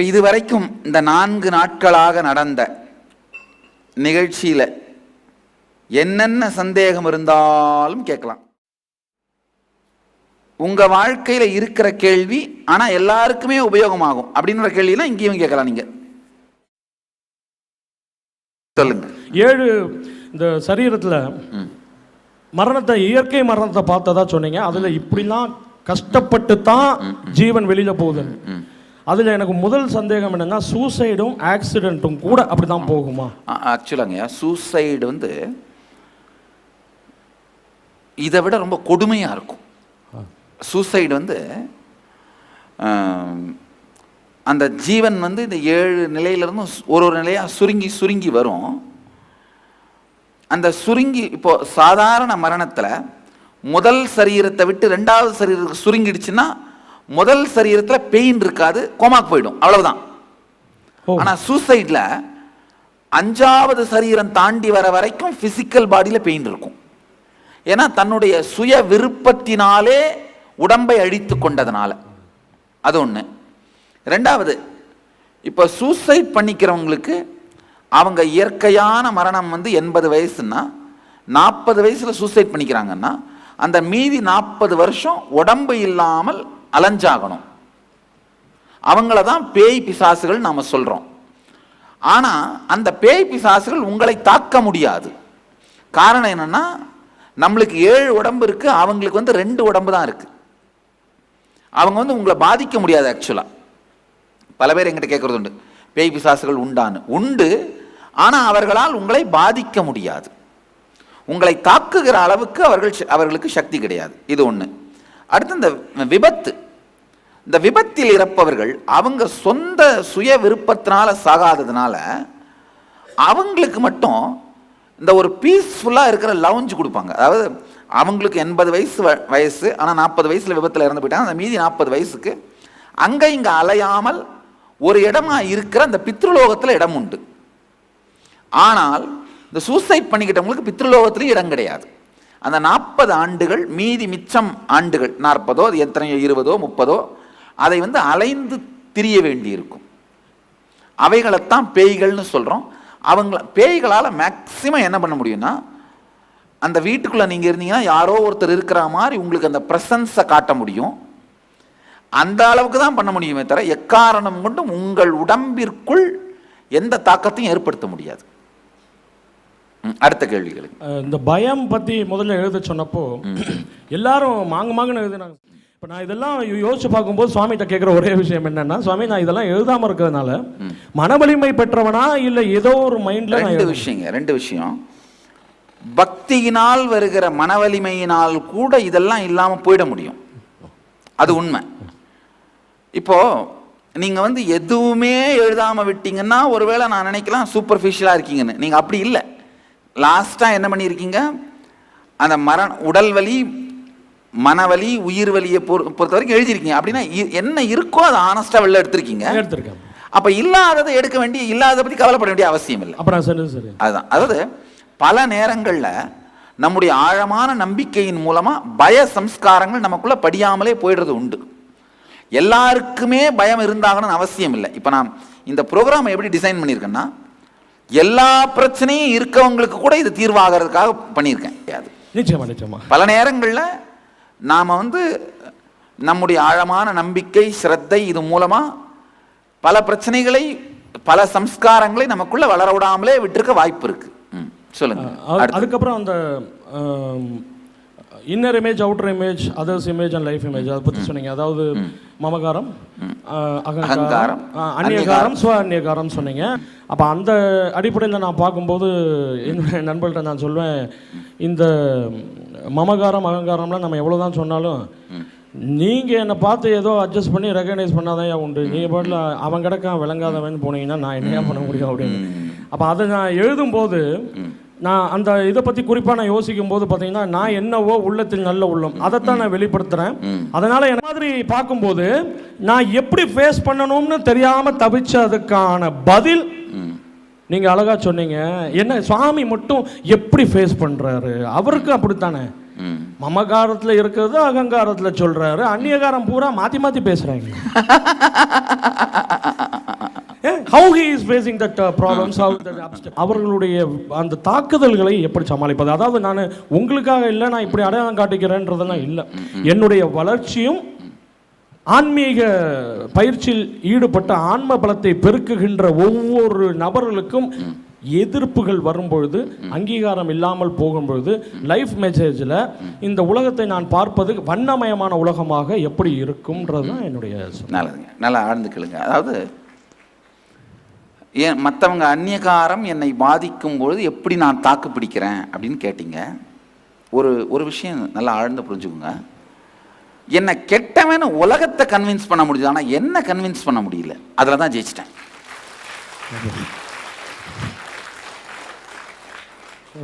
இப்போ இதுவரைக்கும் இந்த நான்கு நாட்களாக நடந்த நிகழ்ச்சியில் என்னென்ன சந்தேகம் இருந்தாலும் கேட்கலாம். உங்க வாழ்க்கையில இருக்கிற கேள்வி ஆனா எல்லாருக்குமே உபயோகமாகும் அப்படின்ற கேள்விலாம் இங்கேயும் கேட்கலாம் நீங்க. சொல்லுங்க. ஏழு இந்த சரீரத்தில் மரணத்தை இயற்கை மரணத்தை பார்த்ததா சொன்னீங்க. அதில் இப்படிலாம் கஷ்டப்பட்டு தான் ஜீவன் வெளியில போகுது. அதில் எனக்கு முதல் சந்தேகம் என்னென்னா சூசைடும் ஆக்சிடெண்ட்டும் கூட அப்படி தான் போகுமா ஆக்சுவலாங்க சூசைடு வந்து இதை விட ரொம்ப கொடுமையாக இருக்கும். சூசைடு வந்து அந்த ஜீவன் வந்து இந்த ஏழு நிலையிலேருந்து ஒரு ஒரு நிலையாக சுருங்கி சுருங்கி வரும். அந்த சுருங்கி இப்போ சாதாரண மரணத்தில் முதல் சரீரத்தை விட்டு ரெண்டாவது சரீரத்துக்கு சுருங்கிடுச்சுன்னா முதல் சரீரத்தில் பெயின் இருக்காது கோமாக்கு போயிடும். அவ்வளவுதான். ஓ. ஆனா சூசைட்ல அஞ்சாவது சரீரம் தாண்டி வர வரைக்கும் பிசிக்கல் பாடியில பெயின் இருக்கும். ஏன்னா தன்னுடைய சுய விருப்பத்தினாலே உடம்பை அழித்து கொண்டதுனால. அது ஒண்ணு. ரெண்டாவது இப்போ சூசைட் பண்ணிக்கிறவங்களுக்கு அவங்க இயற்கையான மரணம் வந்து எண்பது வயசுன்னா நாற்பது வயசுல சூசைட் பண்ணிக்கிறாங்கன்னா அந்த மீதி நாற்பது வருஷம் உடம்பு இல்லாமல் அலைஞ்சாகணும். அவங்கள தான் பேய் பிசாசுகள் நாம் சொல்கிறோம் ஆனால் அந்த பேய் பிசாசுகள் உங்களை தாக்க முடியாது. காரணம் என்னென்னா நம்மளுக்கு ஏழு உடம்பு இருக்குது அவங்களுக்கு வந்து ரெண்டு உடம்பு தான் இருக்குது அவங்க வந்து உங்களை பாதிக்க முடியாது ஆக்சுவலாக பல பேர் எங்கிட்ட கேட்குறது உண்டு பேய் பிசாசுகள் உண்டான்னு. உண்டு ஆனால் அவர்களால் உங்களை பாதிக்க முடியாது. உங்களை தாக்குகிற அளவுக்கு அவர்கள் ச- அவர்களுக்கு சக்தி கிடையாது. இது ஒன்று அடுத்து இந்த விபத்து. இந்த விபத்தில் இறப்பவர்கள் அவங்க சொந்த சுய விருப்பத்தினால சாகாததுனால அவங்களுக்கு மட்டும் இந்த ஒரு பீஸ்ஃபுல்லாக இருக்கிற லவுஞ்சு கொடுப்பாங்க. அதாவது அவங்களுக்கு எண்பது வயசு வ- வயசு ஆனால் நாற்பது வயசில் விபத்தில் இறந்து போயிட்டாங்க. அந்த மீதி நாற்பது வயசுக்கு அங்கே இங்கே அலையாமல் ஒரு இடமா இருக்கிற அந்த பித்ருலோகத்தில் இடம் உண்டு. ஆனால் இந்த சூசைட் பண்ணிக்கிட்டவங்களுக்கு பித்ருலோகத்திலையும் இடம் கிடையாது. அந்த நாற்பது ஆண்டுகள் மீதி மிச்சம் ஆண்டுகள் நாற்பதோ அது எத்தனையோ இருபதோ முப்பதோ அதை வந்து அலைந்து திரிய வேண்டியிருக்கும். அவைகளைத்தான் பேய்கள்னு சொல்கிறோம் அவங்கள பேய்களால் மேக்சிமம் என்ன பண்ண முடியும்னா அந்த வீட்டுக்குள்ளே நீங்கள் இருந்தீங்கன்னா யாரோ ஒருத்தர் இருக்கிற மாதிரி உங்களுக்கு அந்த ப்ரெசன்ஸை காட்ட முடியும். அந்த அளவுக்கு தான் பண்ண முடியுமே தவிர எக்காரணம் கொண்டும் உங்கள் உடம்பிற்குள் எந்த தாக்கத்தையும் ஏற்படுத்த முடியாது. அடுத்த கேள்விகளுக்கு. அஹ் இந்த பயம் பத்தி முதல்ல எழுத சொன்னப்போ எல்லாரும் மாங்கு மாங்குன்னு எழுதுனாங்க. இப்போ நான் இதெல்லாம் யோசிச்சு பார்க்கும்போது சுவாமிகிட்ட கேட்குற ஒரே விஷயம் என்னன்னா சுவாமி நான் இதெல்லாம் எழுதாம இருக்கிறதுனால மனவலிமை பெற்றவனா இல்லை ஏதோ ஒரு மைண்ட்ல ரெண்டு. விஷயங்க ரெண்டு விஷயம். பக்தியினால் வருகிற மனவலிமையினால் கூட இதெல்லாம் இல்லாம போயிட முடியும். அது உண்மை. இப்போ நீங்க வந்து எதுவுமே எழுதாம விட்டீங்கன்னா ஒருவேளை நான் நினைக்கலாம் சூப்பர்ஃபிஷியலா இருக்கீங்கன்னு. நீங்க அப்படி இல்லை. லாஸ்டா என்ன பண்ணியிருக்கீங்க? அந்த மரண உடல் வலி மனவலி உயிர் வலியை பொறு பொறுத்த வரைக்கும் எழுதியிருக்கீங்க. அப்படின்னா என்ன இருக்கோ அதை ஆனஸ்டா வெளில எடுத்திருக்கீங்க. எடுத்திருக்கேன். அப்ப இல்லாததை எடுக்க வேண்டிய இல்லாததை பத்தி கவலைப்பட வேண்டிய அவசியம் இல்லை. அப்புறம் சரி சரி. அதுதான். அதாவது பல நேரங்கள்ல நம்முடைய ஆழமான நம்பிக்கையின் மூலமா பய சம்ஸ்காரங்கள் நமக்குள்ள படியாமலே போயிடுறது உண்டு. எல்லாருக்குமே பயம் இருந்தாகணும்னு அவசியம் இல்லை. இப்போ நான் இந்த ப்ரோக்ராம் எப்படி டிசைன் பண்ணியிருக்கேன்னா எல்லா பிரச்சனையும் இருக்கவங்களுக்கு கூட இது தீர்வாகிறதுக்காக பண்ணியிருக்கேன். அது. நிச்சயமா நிச்சயமா. பல நேரங்களில் நாம் வந்து நம்முடைய ஆழமான நம்பிக்கை ஸ்ரத்தை இது மூலமா பல பிரச்சனைகளை பல சம்ஸ்காரங்களை நமக்குள்ள வளர விடாமலே விட்டிருக்க வாய்ப்பு இருக்கு. ம், சொல்லுங்க. அது- அடுத்து. அதுக்கப்புறம் அந்த inner image outer image others image and life image அதை பற்றி சொன்னீங்க. அதாவது மமகாரம் அகங்காரம், அந்நியகாரம் ஸ்வ அந்நியகாரம் சொன்னீங்க. அப்போ அந்த அடிப்படையில் நான் பார்க்கும்போது என்னுடைய நண்பர்கள்ட்ட நான் சொல்வேன் இந்த மமகாரம் அகங்காரம்லாம் நம்ம எவ்வளோ தான் சொன்னாலும் நீங்கள் என்னை பார்த்து ஏதோ அட்ஜஸ்ட் பண்ணி ரெகனைஸ் பண்ணாதான் உண்டு. நீங்கள் பாட்டில் அவன் கிடக்கான் விளங்காதவன் போனீங்கன்னா நான் என்னையா பண்ண முடியும் அப்படின்னு. அப்போ அதை நான் எழுதும்போது நான் அந்த இதை பற்றி குறிப்பாக நான் யோசிக்கும் போது பார்த்தீங்கன்னா நான் என்னவோ உள்ளத்தில் நல்ல உள்ளம். அதைத்தான் நான் வெளிப்படுத்துகிறேன் அதனால என்ன மாதிரி பார்க்கும்போது நான் எப்படி ஃபேஸ் பண்ணணும்னு தெரியாமல் தவிச்சதுக்கான பதில் நீங்க அழகா சொன்னீங்க. என்ன சுவாமி மட்டும் எப்படி ஃபேஸ் பண்றாரு? அவருக்கு அப்படித்தானே. மமகாரத்துல இருக்கிறது அகங்காரத்துல சொல்றாரு. அந்நியகாரம் பூரா மாத்தி மாத்தி பேசுறாங்க. is facing that uh, problems. How that obst- அவர்களுடைய அந்த தாக்குதல்களை எப்படி சமாளிப்பது? அதாவது நான் உங்களுக்காக இல்லை நான் இப்படி அடையாளம் காட்டிக்கிறேன்றதெல்லாம் இல்லை. என்னுடைய வளர்ச்சியும் ஆன்மீக பயிற்சியில் ஈடுபட்ட ஆன்ம பலத்தை பெருக்குகின்ற ஒவ்வொரு நபர்களுக்கும் எதிர்ப்புகள் வரும்பொழுது அங்கீகாரம் இல்லாமல் போகும்பொழுது லைஃப் மெசேஜில் இந்த உலகத்தை நான் பார்ப்பது வண்ணமயமான உலகமாக எப்படி இருக்கும்ன்றது தான் என்னுடைய. நல்லதுங்க. நல்லா ஆழ்ந்து கேளுங்க. அதாவது ஏன் மற்றவங்க அந்நியகாரம் என்னை பாதிக்கும் பொழுது எப்படி நான் தாக்கு பிடிக்கிறேன் அப்படின்னு கேட்டீங்க. ஒரு ஒரு விஷயம் நல்லா ஆழ்ந்து புரிஞ்சுக்கோங்க. என்னை கெட்டவன உலகத்தை கன்வின்ஸ் பண்ண முடியுது ஆனால் என்ன கன்வின்ஸ் பண்ண முடியல. அதில் தான் ஜெயிச்சிட்டேன்.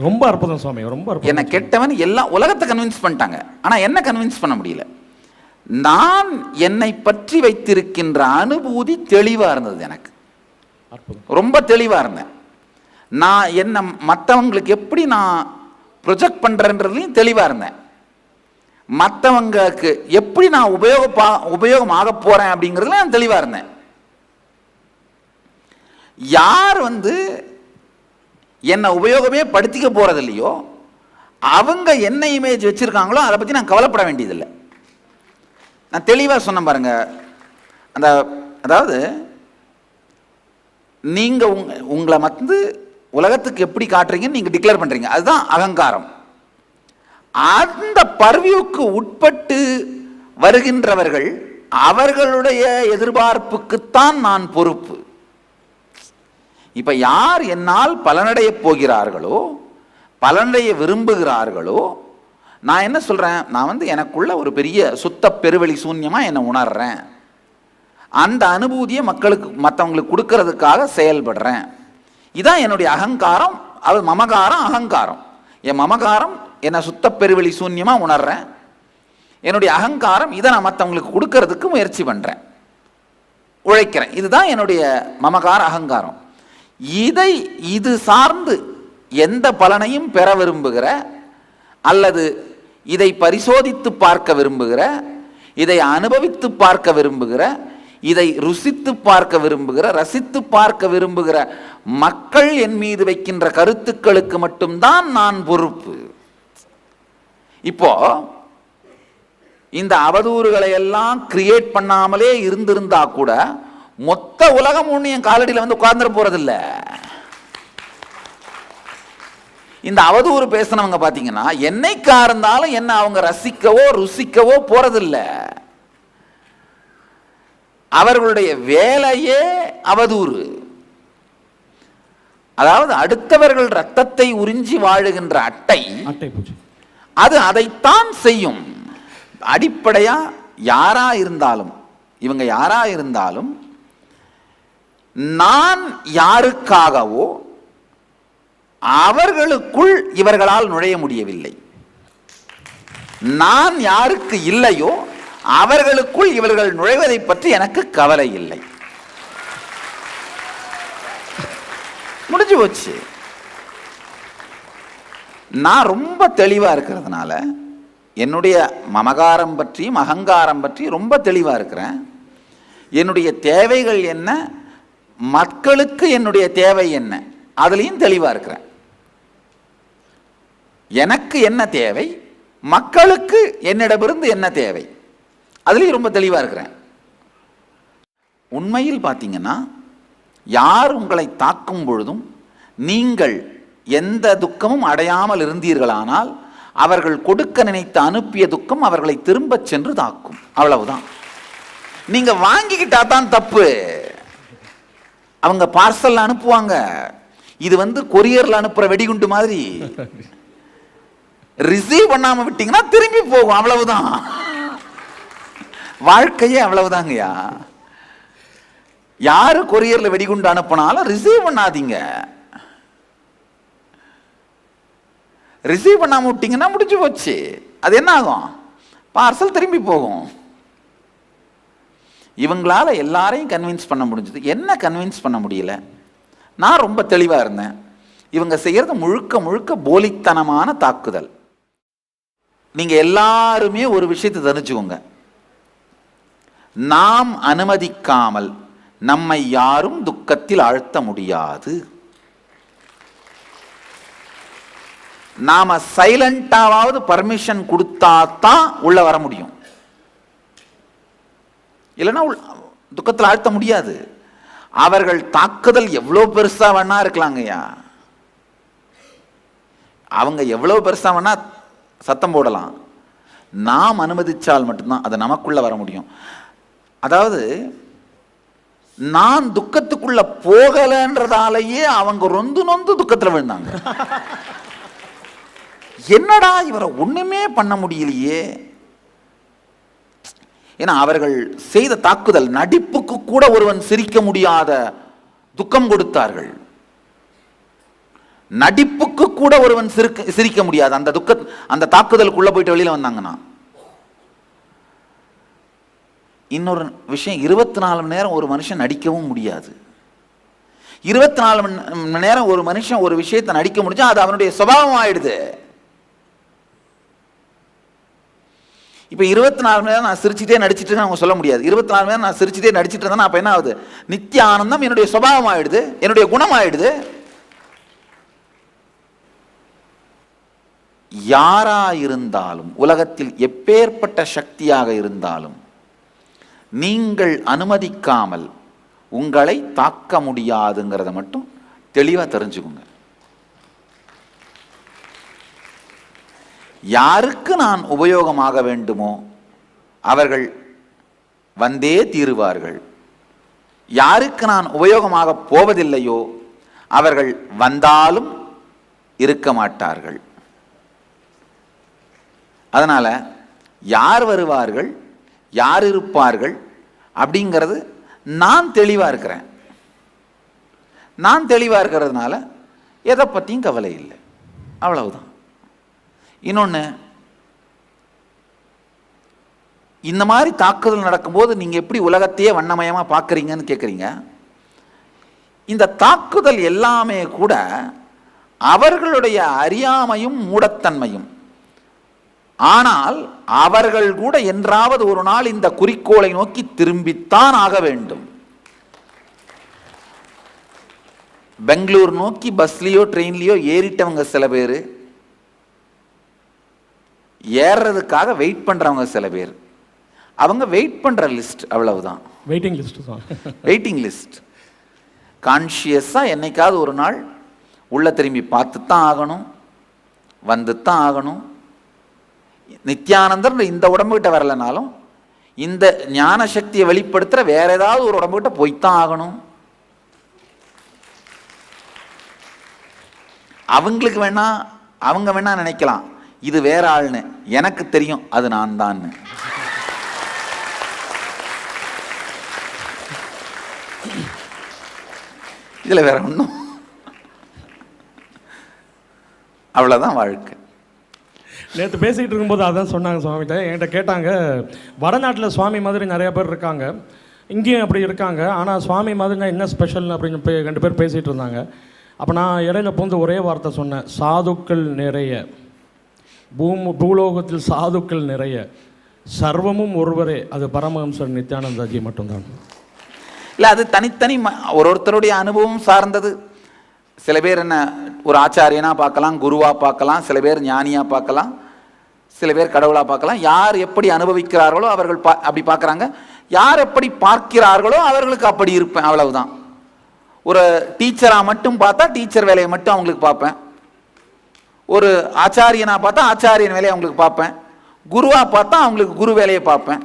ரொம்ப அற்புதம் சுவாமி ரொம்ப என்னை கெட்டவன் எல்லாம் உலகத்தை கன்வின்ஸ் பண்ணிட்டாங்க. ஆனால் என்ன கன்வின்ஸ் பண்ண முடியல. நான் என்னை பற்றி வைத்திருக்கின்ற அனுபூதி தெளிவாக இருந்தது எனக்கு. ரொம்ப தெளிவாக இருந்தேன். நான் என்ன மற்றவங்களுக்கு எப்படி நான் ப்ரொஜெக்ட் பண்ணுறேன்றதுலையும் தெளிவாக இருந்தேன். மற்றவங்களுக்கு எப்படி நான் உபயோகப்பா உபயோகம் ஆக போகிறேன் அப்படிங்கிறதுல நான் தெளிவாக இருந்தேன். யார் வந்து என்னை உபயோகமே படுத்திக்க போகிறது இல்லையோ அவங்க என்ன இமேஜ் வச்சுருக்காங்களோ அதை பற்றி நான் கவலைப்பட வேண்டியதில்லை. நான் தெளிவாக சொன்னேன் பாருங்கள் அந்த அதாவது நீங்கள் உங் உங்களை வந்து உலகத்துக்கு எப்படி காட்டுறீங்கன்னு நீங்கள் டிக்ளேர் பண்ணுறீங்க அதுதான் அகங்காரம். அந்த பர்வியூக்கு உட்பட்டு வருகின்றவர்கள் அவர்களுடைய எதிர்பார்ப்புக்குத்தான் நான் பொறுப்பு. இப்போ யார் என்னால் பலனடைய போகிறார்களோ பலனடைய விரும்புகிறார்களோ நான் என்ன சொல்கிறேன் நான் வந்து எனக்குள்ள ஒரு பெரிய சுத்த பெருவெளி சூன்யமாக என்னை உணர்றேன். அந்த அனுபூதியை மக்களுக்கு மற்றவங்களுக்கு கொடுக்கறதுக்காக செயல்படுறேன். இதான் என்னுடைய அகங்காரம் அது மமகாரம் அகங்காரம். என் மமகாரம் என்னை சுத்த பெருவெளி சூன்யமாக உணர்றேன். என்னுடைய அகங்காரம் இதை நான் மற்றவங்களுக்கு கொடுக்கறதுக்கு முயற்சி பண்ணுறேன் உழைக்கிறேன். இதுதான் என்னுடைய மமகார அகங்காரம். இதை இது சார்ந்து எந்த பலனையும் பெற விரும்புகிற அல்லது இதை பரிசோதித்து பார்க்க விரும்புகிற இதை அனுபவித்து பார்க்க விரும்புகிற இதை ருசித்து பார்க்க விரும்புகிற ரசித்து பார்க்க விரும்புகிற மக்கள் என் மீது வைக்கின்ற கருத்துக்களுக்கு மட்டும்தான் நான் பொறுப்பு. இப்போ இந்த அவதூறுகளை எல்லாம் கிரியேட் பண்ணாமலே இருந்திருந்தா கூட மொத்த உலகம் ஒன்று என் காலடியில் வந்து உட்கார்ந்துட போறதில்ல. இந்த அவதூறு பேசினவங்க பார்த்தீங்கன்னா என்னைக்கா இருந்தாலும் என்ன அவங்க ரசிக்கவோ ருசிக்கவோ போறதில்லை. அவர்களுடைய வேலையே அவதூறு. அதாவது அடுத்தவர்கள் ரத்தத்தை உறிஞ்சி வாழுகின்ற அட்டை அது அதைத்தான் செய்யும். அடிப்படையா யாரா இருந்தாலும் இவங்க யாரா இருந்தாலும் நான் யாருக்காகவோ அவர்களுக்குள் இவர்களால் நுழைய முடியவில்லை. நான் யாருக்கு இல்லையோ அவர்களுக்குள் இவர்கள் நுழைவதை பற்றி எனக்கு கவலை இல்லை. முடிஞ்சு போச்சு. நான் ரொம்ப தெளிவா இருக்கிறதுனால என்னுடைய மமகாரம் பற்றியும் அகங்காரம் பற்றி ரொம்ப தெளிவா இருக்கிறேன். என்னுடைய தேவைகள் என்ன? மக்களுக்கு என்னுடைய தேவை என்ன? அதுலேயும் தெளிவா இருக்கிறேன். எனக்கு என்ன தேவை? மக்களுக்கு என்னிடமிருந்து என்ன தேவை? அதுலேயும் ரொம்ப தெளிவா இருக்கிறேன். உண்மையில் பார்த்தீங்கன்னா யார் உங்களை தாக்கும் பொழுதும் நீங்கள் எந்த துக்கமும் அடையாமல் இருந்தீர்களானால் அவர்கள் கொடுக்க நினைத்து அனுப்பிய துக்கம் அவர்களை திரும்பச் சென்று தாக்கும். அவ்வளவுதான். நீங்க வாங்கிக்கிட்டா தான் தப்பு. அவங்க பார்சல் அனுப்புவாங்க. இது வந்து கொரியர்ல அனுப்புற வெடிகுண்டு மாதிரி. ரிசீவ் பண்ணாம விட்டீங்கன்னா திரும்பி போகும். அவ்வளவுதான். வாழ்க்கையே அவ்வளவுதாங்கய்யா. யாரு கொரியர்ல வெடிகுண்டு அனுப்பினாலும் ரிசீவ் பண்ணாதீங்க. ரிசீவ் பண்ணாம விட்டீங்கன்னா முடிஞ்சு போச்சு. அது என்ன ஆகும்? பார்சல் திரும்பி போகும். இவங்களால எல்லாரையும் கன்வின்ஸ் பண்ண முடிஞ்சது. என்ன கன்வின்ஸ் பண்ண முடியல? நான் ரொம்ப தெளிவா இருந்தேன். இவங்க செய்யறது முழுக்க முழுக்க போலித்தனமான தாக்குதல். நீங்க எல்லாருமே ஒரு விஷயத்தை தெரிஞ்சுக்கோங்க. நாம் அனுமதிக்காமல் நம்மை யாரும் துக்கத்தில் ஆழ்த்த முடியாது. நாம சைலண்டாவது பர்மிஷன் கொடுத்தா தான் உள்ள வர முடியும். இல்லைன்னா துக்கத்தில் ஆழ்த்த முடியாது. அவர்கள் தாக்குதல் எவ்வளோ பெருசா வேணா இருக்கலாங்கய்யா அவங்க எவ்வளவு பெருசா வேணா சத்தம் போடலாம். நாம் அனுமதிச்சால் மட்டும்தான் அது நமக்குள்ள வர முடியும். அதாவது நான் துக்கத்துக்குள்ள போகலன்றதாலேயே அவங்க ரொந்து நொந்து துக்கத்துல விழுந்தாங்க. என்னடா இவரை ஒண்ணுமே பண்ண முடியலையே? ஏன்னா அவர்கள் செய்த தாக்குதல் நடிப்புக்கு கூட ஒருவன் சிரிக்க முடியாத துக்கம் கொடுத்தார்கள். நடிப்புக்கு கூட ஒருவன் சிரிக்க சிரிக்க முடியாது. அந்த துக்க அந்த தாக்குதலுக்குள்ள போயிட்டு வெளியில வந்தாங்கன்னா இன்னொரு விஷயம் இருபத்தி நாலு மணி நேரம் ஒரு மனுஷன் நடிக்கவும் முடியாது. இருபத்தி நாலு மணி மணி நேரம் ஒரு மனுஷன் ஒரு விஷயத்தை நடிக்க முடிஞ்சா அது அவனுடைய சுபாவம் ஆயிடுது. இப்போ இருபத்தி நாலு மணி நேரம் நான் சிரிச்சிட்டே நடிச்சிட்டு அவங்க சொல்ல முடியாது. இருபத்தி நாலு மணி நேரம் நான் சிரிச்சுட்டே நடிச்சிட்டு இருந்தேன்னா அப்போ என்ன ஆகுது? நித்திய ஆனந்தம் என்னுடைய சுபாவம் ஆயிடுது என்னுடைய குணம் ஆயிடுது. யாரா இருந்தாலும் உலகத்தில் எப்பேற்பட்ட சக்தியாக இருந்தாலும் நீங்கள் அனுமதிக்காமல் உங்களை தாக்க முடியாதுங்கிறத மட்டும் தெளிவாக தெரிஞ்சுக்குங்க. யாருக்கு நான் உபயோகமாக வேண்டுமோ அவர்கள் வந்தே தீருவார்கள். யாருக்கு நான் உபயோகமாக போவதில்லையோ அவர்கள் வந்தாலும் இருக்க மாட்டார்கள். அதனால யார் வருவார்கள் யார் இருப்பார்கள் அப்படிங்கிறது நான் தெளிவாக இருக்கிறேன். நான் தெளிவாக இருக்கிறதுனால எதை பற்றியும் கவலை இல்லை. அவ்வளவுதான். இன்னொன்று இந்த மாதிரி தாக்குதல் நடக்கும்போது நீங்கள் எப்படி உலகத்தையே வண்ணமயமாக பார்க்குறீங்கன்னு கேட்குறீங்க இந்த தாக்குதல் எல்லாமே கூட அவர்களுடைய அறியாமையும் மூடத்தன்மையும் ஆனால் அவர்கள் கூட என்றாவது ஒரு நாள் இந்த குறிக்கோளை நோக்கி திரும்பித்தான் ஆக வேண்டும். பெங்களூர் நோக்கி பஸ்லயோ ட்ரெயின்லயோ ஏறிட்டவங்க சில பேர் ஏறுறதுக்காக வெயிட் பண்றவங்க சில பேர். அவங்க வெயிட் பண்ற லிஸ்ட் அவ்வளவுதான். வெயிட்டிங் லிஸ்ட் வெயிட்டிங் லிஸ்ட் கான்ஷியஸாக என்னைக்காவது ஒரு நாள் உள்ள திரும்பி பார்த்து தான் ஆகணும் வந்து தான் ஆகணும் நித்யானந்தர் இந்த உடம்புகிட்ட வரலனாலும் இந்த ஞான சக்தியை வெளிப்படுத்துகிற வேற ஏதாவது ஒரு உடம்புகிட்ட போய்த்தான் ஆகணும். அவங்களுக்கு வேணா அவங்க வேணா நினைக்கலாம் இது வேற ஆள்னு. எனக்கு தெரியும் அது நான் தான்னு. இதுல வேற ஒன்றும் அவ்வளவுதான் வாழ்க்கை. நேற்று பேசிகிட்டு இருக்கும்போது அதான் சொன்னாங்க சுவாமிகிட்ட. என்கிட்ட கேட்டாங்க வடநாட்டில் சுவாமி மாதிரி நிறையா பேர் இருக்காங்க. இங்கேயும் அப்படி இருக்காங்க. ஆனால் சுவாமி மாதிரினா என்ன ஸ்பெஷல் அப்படின்னு பே- ரெண்டு பேர் பேசிகிட்டு இருந்தாங்க. அப்போ நான் இடையில பூந்து ஒரே வார்த்தை சொன்னேன். சாதுக்கள் நிறைய. பூமி பூலோகத்தில் சாதுக்கள் நிறைய. சர்வமும் ஒருவரே. அது பரமஹம்சர் நித்யானந்தாஜி மட்டும்தான். இல்லை அது தனித்தனி ம- ஒரு ஒருத்தருடைய அனுபவம் சார்ந்தது. சில பேர் என்ன ஒரு ஆச்சாரியனாக பார்க்கலாம் குருவாக பார்க்கலாம் சில பேர் ஞானியாக பார்க்கலாம். சில பேர் கடவுளா பார்க்கலாம். யார் எப்படி அனுபவிக்கிறார்களோ அவர்கள் பா அப்படி பார்க்குறாங்க. யார் எப்படி பார்க்கிறார்களோ அவர்களுக்கு அப்படி இருப்பேன் அவ்வளவுதான். ஒரு டீச்சரா மட்டும் பார்த்தா டீச்சர் வேலையை மட்டும் அவங்களுக்கு பார்ப்பேன். ஒரு ஆச்சாரியனா பார்த்தா ஆச்சாரியன் வேலையை அவங்களுக்கு பார்ப்பேன். குருவா பார்த்தா அவங்களுக்கு குரு வேலையை பார்ப்பேன்.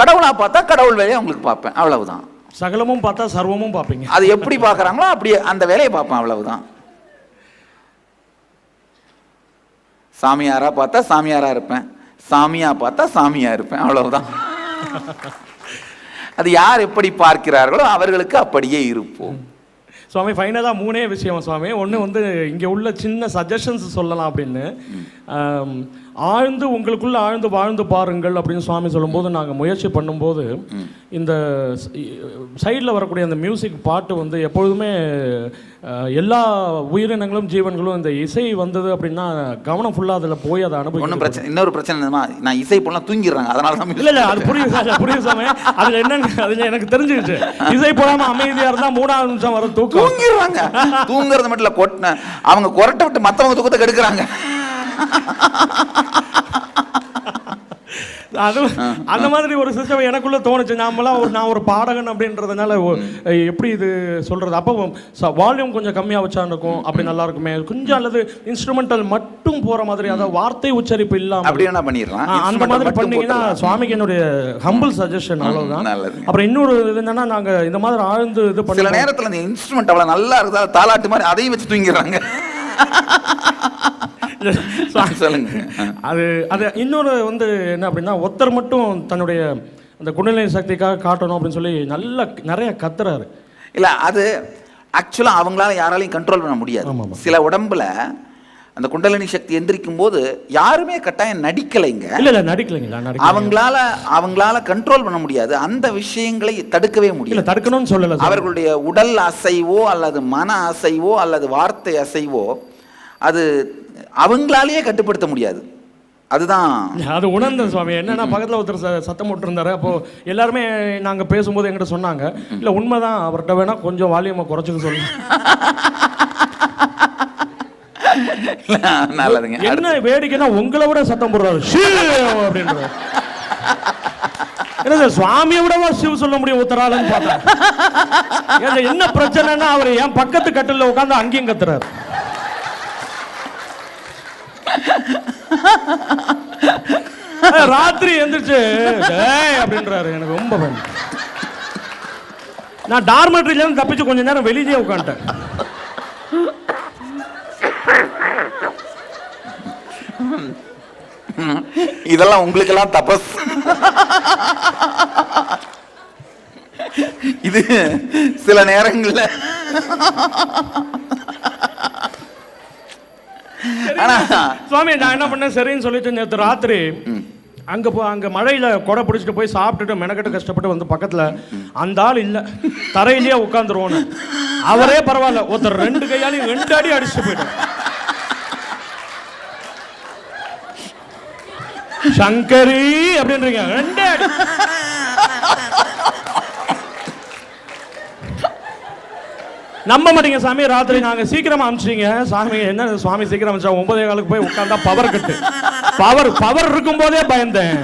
கடவுளா பார்த்தா கடவுள் வேலையை அவங்களுக்கு பார்ப்பேன் அவ்வளவுதான். சகலமும் பார்த்தா சர்வமும் பார்ப்பீங்க. அது எப்படி பார்க்கறாங்களோ அப்படி அந்த வேலையை பார்ப்பேன் அவ்வளவுதான். சாமியாரா பார்த்தா சாமியாரா இருப்பேன். சாமியா பார்த்தா சாமியா இருப்பேன். அவ்வளவுதான். அது யார் எப்படி பார்க்கிறார்களோ அவர்களுக்கு அப்படியே இருப்போம். சுவாமி ஃபைனலாக மூணே விஷயம் சுவாமி. ஒன்று வந்து இங்கே உள்ள சின்ன சஜஷன்ஸ் சொல்லலாம் அப்படின்னு. ஆழ்ந்து உங்களுக்குள்ள ஆழ்ந்து வாழ்ந்து பாருங்கள் அப்படின்னு சுவாமி சொல்லும்போது நாங்கள் முயற்சி பண்ணும்போது இந்த சைடில் வரக்கூடிய அந்த மியூசிக் பாட்டு வந்து எப்பொழுதுமே எல்லா உயிரினங்களும் ஜீவன்களும் இந்த இசை வந்தது அப்படின்னா கவனம் ஃபுல்லாக அதில் போய் அதை ஒன்றும் அனுபவிக்கணும் பிரச்சனை இன்னொரு பிரச்சனை என்னமா நான் இசை போலாம் தூங்கிடுறாங்க அதனால தான் இல்ல இல்ல அது புரியுது புரியுது சாமி. அதுல என்னன்னு அதுல எனக்கு தெரிஞ்சிருச்சு. இசை போடாம அமைதியா இருந்தா மூணாவது நிமிஷம் வர தூக்கம். தூங்கிடுறாங்க. தூங்குறது மட்டும் இல்ல கொட்டின அவங்க கொரட்டை விட்டு மத்தவங்க தூக்கத்தை கெடுக்குறாங்க. அது அந்த மாதிரி ஒரு சிஸ்டம் எனக்குள்ள தோணுச்சு. நாமெல்லாம் ஒரு நான் ஒரு பாடகன் அப்படின்றதுனால எப்படி இது சொல்றது? அப்போ வால்யூம் கொஞ்சம் கம்மியா வச்சா இருக்கும். அப்படி நல்லா இருக்குமே. கொஞ்சம் அல்லது இன்ஸ்ட்ருமெண்டல் மட்டும் போற மாதிரி அதாவது வார்த்தை உச்சரிப்பு இல்லாம அப்படி வேணா பண்ணிடலாம். அந்த மாதிரி பண்ணீங்கன்னா. சுவாமிக்கு என்னுடைய ஹம்பிள் சஜஷன் அவ்வளவுதான். அப்புறம் இன்னொரு இது என்னன்னா நாங்க இந்த மாதிரி ஆழ்ந்து இது பண்ணி நேரத்துல அந்த இன்ஸ்ட்ருமெண்ட் அவ்வளவு நல்லா இருக்குதா? தாலாட்டு மாதிரி அதையும் வச்சு தூங்கிடுறாங்க. சொல்லுங்க. அது அது இன்னொரு வந்து என்ன அப்படின்னா ஒருத்தர் மட்டும் தன்னுடைய அந்த குண்டலினி சக்திக்காக காட்டணும் அப்படின்னு சொல்லி நல்ல நிறைய கத்துறாரு. இல்ல அது ஆக்சுவலா அவங்களால யாராலையும் கண்ட்ரோல் பண்ண முடியாது. சில உடம்புல அந்த குண்டலினி சக்தி எந்திரிக்கும் போது யாருமே கட்டாயம் நடிக்கலைங்க. இல்ல இல்ல நடிக்கலைங்களா நடிக்கல அவங்களால அவங்களால கண்ட்ரோல் பண்ண அவங்களால அந்த விஷயங்களை தடுக்கவே முடியல தடுக்கணும்னு சொல்லல. அவர்களுடைய உடல் அசைவோ அல்லது மன அசைவோ அல்லது வார்த்தை அசைவோ அது அவங்களாலேயே கட்டுப்படுத்த முடியாது. அதுதான். அது உணர்ந்தேன் சுவாமி. என்னன்னா பக்கத்துல ஒருத்தர் சத்தம் போட்டுருந்தாரு. அப்போ எல்லாருமே நாங்க பேசும்போது என்கிட்ட சொன்னாங்க. இல்ல உண்மைதான். அவர்கிட்ட வேணா கொஞ்சம் வால்யூமை குறைச்சுக்க சொல்லுங்க நல்லதுங்க. என்ன வேடிக்கைன்னா உங்களை விட சத்தம் போடுறாரு. ஷீ அப்படின்றாரு. என்ன சுவாமியை விடவா சிவ சொல்ல முடியும் உத்தராலன்னு பார்த்தேன் ஏங்க, என்ன பிரச்சனைன்னா அவர் என் பக்கத்து கட்டில உட்காந்து அங்கேயும் கத்துறாரு. ராத்திரி எந்திரிச்சு அப்படின்றாரு. எனக்கு ரொம்ப பயன் நான் டார்மெட்ரில இருந்து தப்பிச்சு கொஞ்ச நேரம் வெளியே உட்காந்துட்டேன். இதெல்லாம் உங்களுக்கெல்லாம் தபஸ். இது சில நேரங்கள்ல சுவாமி நான் என்ன பண்ணேன்? சரின்னு சொல்லிட்டு நேற்று ராத்திரி அங்க போ அங்க மழையில கொடை பிடிச்சிட்டு போய் சாப்பிட்டுட்டு மெனக்கட்டு கஷ்டப்பட்டு வந்து பக்கத்துல அந்த ஆள் இல்ல. தரையிலேயே உட்காந்துருவோன்னு அவரே பரவாயில்ல ஒருத்தர் ரெண்டு கையாலையும் ரெண்டு அடி அடிச்சுட்டு போயிட்டார். சங்கரி அப்படின்றீங்க. ரெண்டு அடி. நம்ப மாட்டீங்க சாமி ராத்திரி நாங்க சீக்கிரமா அனுப்பிச்சிங்க சாமி என்ன சுவாமி சீக்கிரம் அனுப்பிச்சா ஒன்பதே காலுக்கு போய் உட்கார்ந்தா பவர் கட்டு பவர் பவர் இருக்கும் போதே பயந்தேன்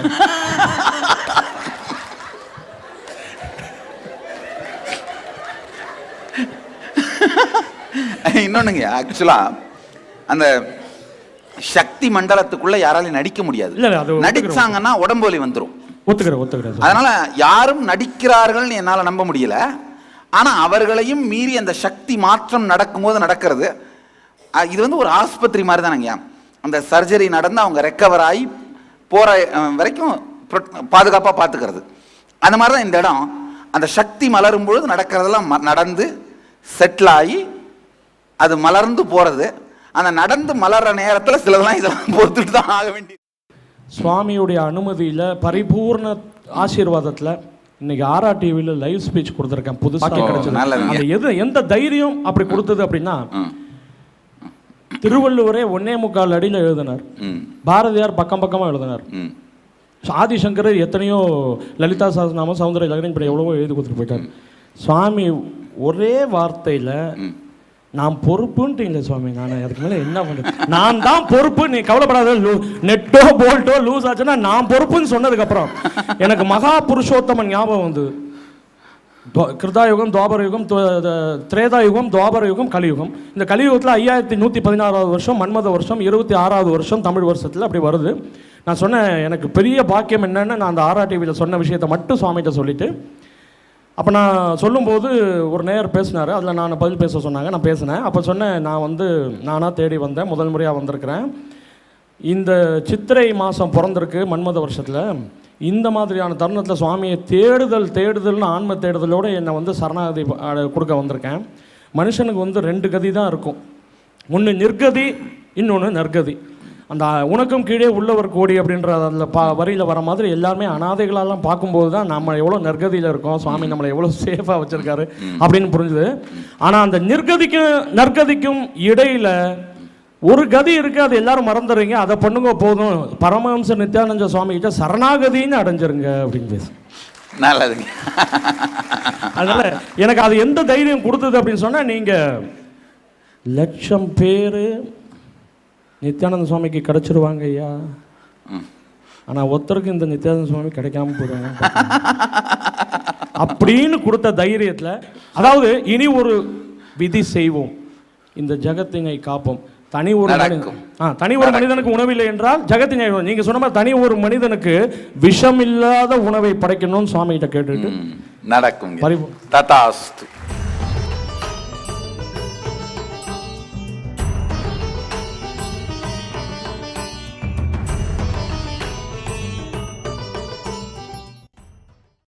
இன்னொன்னுங்க ஆக்சுவலா அந்த சக்தி மண்டலத்துக்குள்ள யாராலையும் நடிக்க முடியாது. நடிச்சாங்கன்னா உடம்பு வலி வந்துரும். ஒத்துக்கிறேன். அதனால யாரும் நடிக்கிறார்கள்னு என்னால நம்ப முடியல. ஆனால் அவர்களையும் மீறி அந்த சக்தி மாற்றம் நடக்கும்போது நடக்கிறது. இது வந்து ஒரு ஆஸ்பத்திரி மாதிரி தானங்க அந்த சர்ஜரி நடந்து அவங்க ரெக்கவர் ஆகி போகிற வரைக்கும் பாதுகாப்பாக பார்த்துக்கிறது அந்த மாதிரி தான் இந்த இடம். அந்த சக்தி மலரும் பொழுது நடக்கிறதெல்லாம் ம- நடந்து செட்டில் ஆகி அது மலர்ந்து போகிறது அந்த நடந்து மலர்ற நேரத்தில் சிலதெல்லாம் இதெல்லாம் பொறுத்துட்டு தான் ஆக வேண்டியது. சுவாமியுடைய அனுமதியில் பரிபூர்ண ஆசீர்வாதத்தில் இன்னைக்கு ஆரா டிவியில் லைவ் ஸ்பீச் கொடுத்துருக்கேன். புதுசா ஓ, கிடைச்சது. அந்த எது எந்த தைரியம் அப்படி கொடுத்தது அப்படின்னா திருவள்ளுவரே ஒன்னே முக்கால் அடியில் எழுதினார். பாரதியார் பக்கம் பக்கமா எழுதினார். ம். ஆதிசங்கரர் எத்தனையோ லலிதா சாஸ்திரநாமம் சௌந்தர லகனம் இப்படி எவ்வளவோ எழுதி கொடுத்துட்டு போயிட்டார். சுவாமி ஒரே வார்த்தையில நான் பொறுப்புன்ட்டீங்களே சுவாமி நான் அதுக்கு மேலே என்ன பண்ணுறேன் நான் தான் பொறுப்பு நீ கவலைப்படாத லூ- நெட்டோ போல்ட்டோ லூஸ் ஆச்சுன்னா நான் பொறுப்புன்னு சொன்னதுக்கப்புறம் எனக்கு மகா புருஷோத்தமன் ஞாபகம் வந்து. கிருதாயுகம் துவாபர யுகம் து- திரேதா யுகம் துவாபர யுகம் கலியுகம். இந்த கலியுகத்தில் ஐயாயிரத்தி நூற்றி பதினாறாவது வருஷம் மன்மத வருஷம் இருபத்தி ஆறாவது வருஷம் தமிழ் வருஷத்தில் அப்படி வருது. நான் சொன்னேன் எனக்கு பெரிய பாக்கியம் என்னென்னு நான் அந்த ஆரா டிவியில் சொன்ன விஷயத்தை மட்டும் சுவாமிகிட்ட சொல்லிவிட்டு அப்போ நான் சொல்லும்போது ஒரு நேயர் பேசினார். அதில் நான் பதில் பேச சொன்னாங்க. நான் பேசினேன். அப்போ சொன்னேன் நான் வந்து நானாக தேடி வந்தேன். முதல் முறையாக வந்திருக்கிறேன். இந்த சித்திரை மாதம் பிறந்திருக்கு மன்மத வருஷத்தில். இந்த மாதிரியான தருணத்தில் சுவாமியை தேடுதல் தேடுதல்னு ஆன்ம தேடுதலோடு என்னை வந்து சரணாகதி கொடுக்க வந்திருக்கேன். மனுஷனுக்கு வந்து ரெண்டு கதி தான் இருக்கும். ஒன்று நிர்கதி இன்னொன்று நற்கதி. அந்த உனக்கும் கீழே உள்ளவர் கோடி அப்படின்ற அதில் பா வரியில் வர மாதிரி எல்லாருமே அனாதைகளெல்லாம் பார்க்கும்போது தான் நம்ம எவ்வளோ நற்கதியில் இருக்கோம் சுவாமி நம்மளை எவ்வளோ சேஃபாக வச்சுருக்காரு அப்படின்னு புரிஞ்சுது. ஆனால் அந்த நிர்கதிக்கும் நற்கதிக்கும் இடையில ஒரு கதி இருக்கு அது எல்லாரும் மறந்துடுறீங்க அதை பண்ணுங்க போதும். பரமஹம்ச நித்யானந்த சுவாமி கிட்ட சரணாகதின்னு அடைஞ்சிருங்க அப்படின்னு பேசு. நல்லதுங்க. அதனால எனக்கு அது எந்த தைரியம் கொடுத்தது அப்படின்னு சொன்னா நீங்க லட்சம் பேர் நித்யானந்த சுவாமிக்கு கிடைச்சிருவாங்க ஐயா. ம். ஆனா ஒருத்தருக்கு இந்த நித்யானந்த சுவாமி கிடைக்காம போறாங்க அப்படின்னு கொடுத்த தைரியத்துல அதாவது இனி ஒரு விதி செய்வோம். இந்த ஜகத்தினை காப்போம். தனி ஒரு நடக்கும். ஆ தனி ஒரு மனிதனுக்கு உணவில்லை என்றால் ஜகத்தினை அழிவோம். நீங்க சொன்ன மாதிரி தனி ஒரு மனிதனுக்கு விஷம் இல்லாத உணவை படைக்கணும்னு சுவாமி கிட்ட கேட்டுட்டு ம், நடக்குங்க பரிபூ- ததாஸ்து.